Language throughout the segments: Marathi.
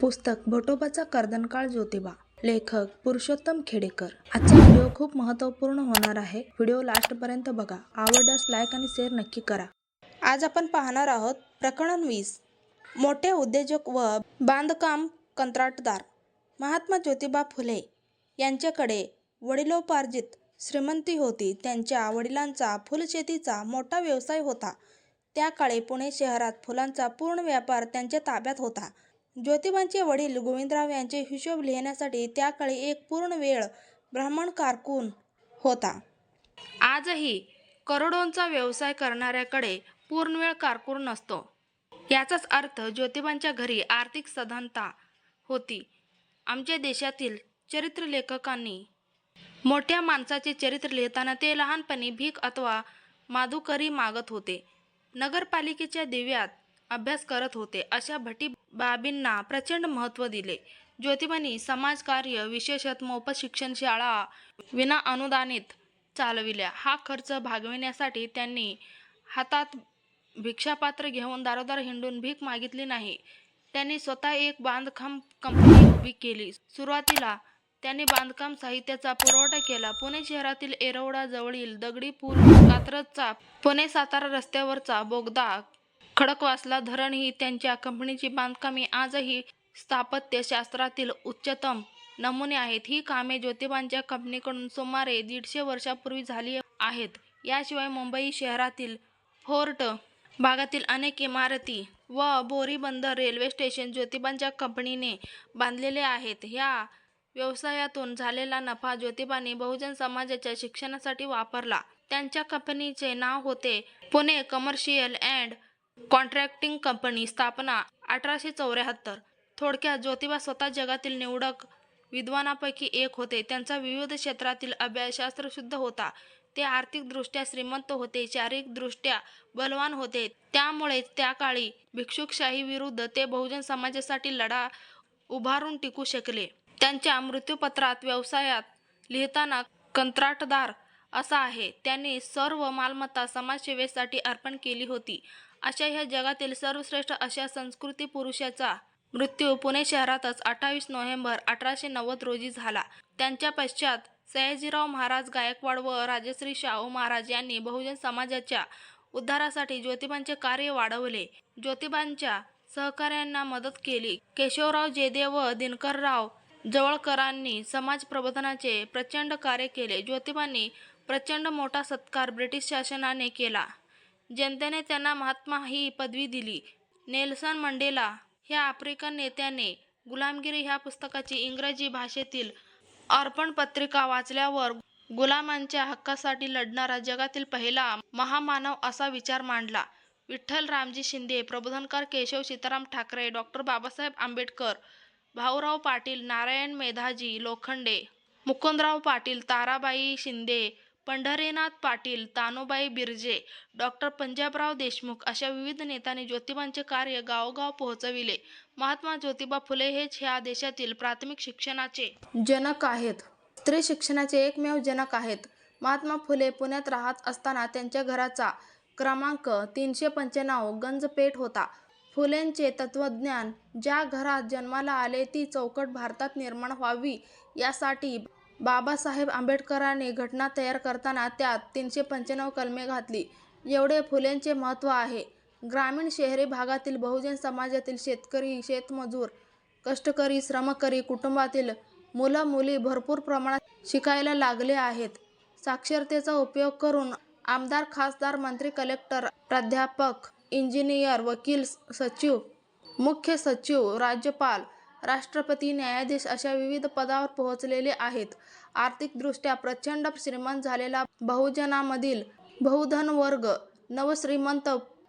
पुस्तक भटोबाचा कर्दनकाळ ज्योतिबा लेखक पुरुषोत्तम खेडेकर. आजचा व्हिडिओ खूप महत्त्वपूर्ण होणार आहे. व्हिडिओ लास्टपर्यंत बघा. आवडल्यास लाईक आणि शेअर नक्की करा. आज आपण पाहणार आहोत प्रकरण वीस. मोठे उद्योजक व बांधकाम कंत्राटदार महात्मा ज्योतिबा फुले यांच्याकडे वडिलोपार्जित श्रीमंती होती. त्यांच्या वडिलांचा फुलशेतीचा मोठा व्यवसाय होता. त्या काळी पुणे शहरात फुलांचा पूर्ण व्यापार त्यांच्या ताब्यात होता. ज्योतिबांचे वडील गोविंदराव यांचे हिशोब लिहिण्यासाठी त्याकाळी एक पूर्ण वेळ ब्राह्मण कारकून होता. आजही करोडोंचा व्यवसाय करणाऱ्याकडे पूर्णवेळ कारकून नसतो. याचाच अर्थ ज्योतिबांच्या घरी आर्थिक सधनता होती. आमच्या देशातील चरित्रलेखकांनी मोठ्या माणसाचे चरित्र लिहिताना ते लहानपणी भीक अथवा माधुकरी मागत होते. नगरपालिकेच्या दिव्यात अभ्यास करत होते. अशा भटी बाबींना प्रचंड महत्त्व दिले. ज्योतिबांनी समाजकार्य विशेषत मोफत शिक्षण शाळा विना अनुदानित चालविल्या. हा खर्च भागविण्यासाठी त्यांनी हातात भिक्षापात्र घेऊन दारोदार हिंडून भीक मागितली नाही. त्यांनी स्वतः एक बांधकाम कंपनी उभी केली. सुरुवातीला त्यांनी बांधकाम साहित्याचा पुरवठा केला. पुणे शहरातील एरवडा जवळील दगडी पूल कात्रजचा पुणे सातारा रस्त्यावरचा बोगदा खडकवासला धरण ही त्यांच्या कंपनीची बांधकामे. आजही स्थापत्यशास्त्रातील उच्चतम नमुने आहेत. ही कामे ज्योतिबांच्या कंपनीकडून सुमारे दीडशे वर्षापूर्वी झाली आहेत. याशिवाय मुंबई शहरातील फोर्ट भागातील अनेक इमारती व बोरीबंदर रेल्वे स्टेशन ज्योतिबांच्या कंपनीने बांधलेले आहेत. ह्या व्यवसायातून झालेला नफा ज्योतिबांनी बहुजन समाजाच्या शिक्षणासाठी वापरला. त्यांच्या कंपनीचे नाव होते Pune commercial and contracting company स्थापना अठराशे चौऱ्याहत्तर. थोडक्यात ज्योतिबा स्वतः जगातील निवडक विद्वानापैकी एक होते. त्यांचा विविध क्षेत्रातील अभ्यास शास्त्रशुद्ध होता. ते आर्थिकदृष्ट्या श्रीमंत होते शारीरिकदृष्ट्या बलवान होते. त्यामुळे त्या काळी भिक्षुकशाही विरुद्ध ते बहुजन समाजासाठी लढा उभारून टिकू शकले. त्यांच्या मृत्यूपत्रात व्यवसायात लिहिताना कंत्राटदार असा आहे. त्यांनी सर्व मालमत्ता समाजसेवेसाठी अर्पण केली होती. अशा ह्या जगातील सर्वश्रेष्ठ अशा संस्कृती पुरुषाचा मृत्यू पुणे शहरातच अठ्ठावीस नोव्हेंबर अठराशे नव्वद रोजी झाला. त्यांच्या पश्चात सयाजीराव महाराज गायकवाड व राजश्री शाहू महाराज यांनी बहुजन समाजाच्या उद्धारासाठी ज्योतिबांचे कार्य वाढवले. ज्योतिबांच्या सहकार्यांना मदत केली. केशवराव जेदे व दिनकरराव जवळकरांनी समाज प्रबोधनाचे प्रचंड कार्य केले. ज्योतिबांनी प्रचंड मोठा सत्कार ब्रिटिश शासनाने केला. जनतेने त्यांना महात्मा ही पदवी दिली. नेल्सन मंडेला ह्या आफ्रिकन नेत्याने गुलामगिरी ह्या पुस्तकाची इंग्रजी भाषेतील अर्पण पत्रिका वाचल्यावर गुलामांच्या हक्कासाठी लढणारा जगातील पहिला महामानव असा विचार मांडला. विठ्ठल रामजी शिंदे प्रबोधनकार केशव सीताराम ठाकरे डॉक्टर बाबासाहेब आंबेडकर भाऊराव पाटील नारायण मेधाजी लोखंडे मुकुंदराव पाटील ताराबाई शिंदे पंढरीनाथ पाटील तानोबाई बिर्जे डॉक्टर पंजाबराव देशमुख अशा विविध नेत्यांनी ज्योतिबांचे कार्य गावोगाव पोहोचविले. महात्मा ज्योतिबा फुले हेच ह्या देशातील प्राथमिक शिक्षणाचे जनक आहेत. स्त्री शिक्षणाचे एकमेव जनक आहेत. महात्मा फुले पुण्यात राहत असताना त्यांच्या घराचा क्रमांक तीनशे पंच्याण्णव गंजपेठ होता. फुलेंचे तत्वज्ञान ज्या घरात जन्माला आले ती चौकट भारतात निर्माण व्हावी यासाठी बाबासाहेब आंबेडकरांनी घटना तयार करताना त्यात तीनशे पंच्याण्णव कलमे घातली. एवढे फुलेंचे महत्त्व आहे. ग्रामीण शहरी भागातील बहुजन समाजातील शेतकरी शेतमजूर कष्टकरी श्रमकरी कुटुंबातील मुलं मुली भरपूर प्रमाणात शिकायला लागले आहेत. साक्षरतेचा उपयोग करून आमदार खासदार मंत्री कलेक्टर प्राध्यापक इंजिनियर वकील सचिव मुख्य सचिव राज्यपाल राष्ट्रपती न्यायाधीश अशा विविध पदावर पोहोचलेले आहेत. आर्थिकदृष्ट्या प्रचंड श्रीमंत झालेला बहुजनामधील बहुधन वर्ग नवश्रीमंत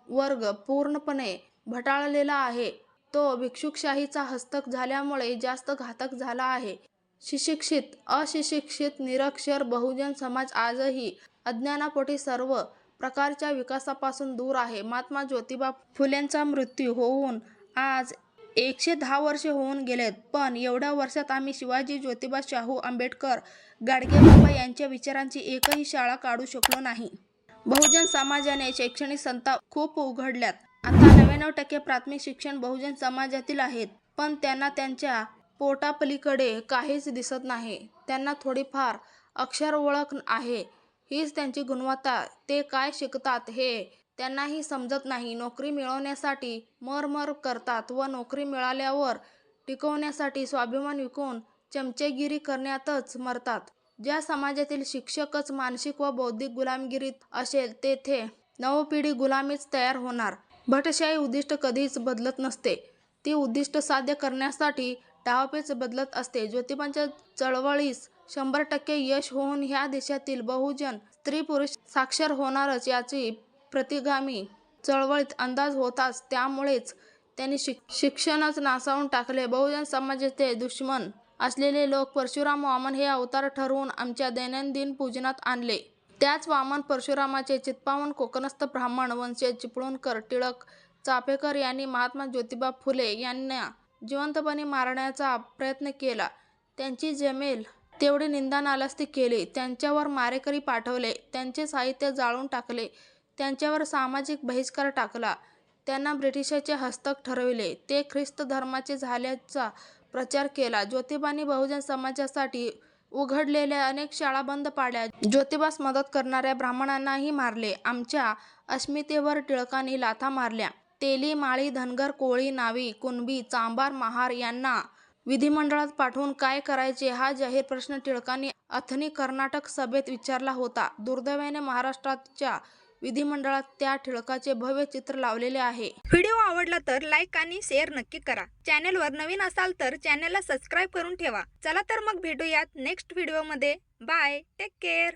वर्ग पूर्णपणे भटाळलेला आहे. तो भिक्षुकशाहीचा हस्तक झाल्यामुळे जास्त घातक झाला आहे. शिशिक्षित अशिक्षित निरक्षर बहुजन समाज आजही अज्ञानापोटी सर्व प्रकारच्या विकासापासून दूर आहे. महात्मा ज्योतिबा फुलेंचा मृत्यू होऊन आज एकशे दहा वर्षे होऊन गेलेत. पण एवढ्या वर्षात आम्ही शिवाजी ज्योतिबा शाहू आंबेडकर गाडगेबाबा यांच्या विचारांची एकही शाळा काढू शकलो नाही. बहुजन समाजाने शैक्षणिक संस्था खूप उघडल्यात. आता नव्याण्णव टक्के प्राथमिक शिक्षण बहुजन समाजातील आहेत. पण त्यांना त्यांच्या पोटापलीकडे काहीच दिसत नाही. त्यांना थोडीफार अक्षर ओळख आहे. हीच त्यांची गुणवत्ता. ते काय शिकतात हे त्यांनाही समजत नाही. नोकरी मिळवण्यासाठी मरमर करतात व नोकरी मिळाल्यावर टिकवण्यासाठी स्वाभिमान विकून चमचेगिरी करण्यातच मरतात. ज्या समाजातील शिक्षकच मानसिक व बौद्धिक गुलामगिरीत असेल तेथे नवपिढी गुलामीच तयार होणार. भटशाही उद्दिष्ट कधीच बदलत नसते. ती उद्दिष्ट साध्य करण्यासाठी डावपेच बदलत असते. ज्योतिबांच्या चळवळीस शंभर टक्के यश होऊन ह्या देशातील बहुजन स्त्री पुरुष साक्षर होणारच याची प्रतिगामी चळवळीत अंदाज होताच त्यामुळेच त्यांनी शिक शिक्षणच नासावून टाकले. बहुजन समाजाचे दुश्मन असलेले लोक परशुराम वामन हे अवतार ठरवून आमच्या दैनंदिन पूजनात आणले. त्याच वामन परशुरामाचे चित्पावन कोकणस्थ ब्राह्मण वंशज चिपळूणकर टिळक चापेकर यांनी महात्मा ज्योतिबा फुले यांना जिवंतपणे मारण्याचा प्रयत्न केला. त्यांची जमेल तेवढी निंदा नालस्ती केली. त्यांच्यावर मारेकरी पाठवले. त्यांचे साहित्य जाळून टाकले. त्यांच्यावर सामाजिक बहिष्कार टाकला. त्यांना ब्रिटिशांचे हस्तक ठरविले. ते ख्रिस्त धर्माचे झाल्याचा प्रचार केला. ज्योतिबांनी बहुजन समाजासाठी उघडलेल्या अनेक शाळा बंद पाडल्या. ज्योतिबास मदत करणाऱ्या ब्राह्मणांनाही मारले. आमच्या अस्मितेवर टिळकांनी लाथा मारल्या. तेली माळी धनगर कोळी नावी कुणबी चांबार महार यांना विधिमंडळात पाठवून काय करायचे हा जाहीर प्रश्न टिळकांनी अथनी कर्नाटक सभेत विचारला होता. दुर्दैवाने महाराष्ट्राच्या विधिमंडळात त्या ठिळकाचे भव्य चित्र लावलेले आहे. व्हिडिओ आवडला तर लाईक आणि शेअर नक्की करा. चॅनेलवर नवीन असाल तर चॅनेलला सबस्क्राईब करून ठेवा. चला तर मग भेटूयात नेक्स्ट व्हिडिओमध्ये. Bye take care.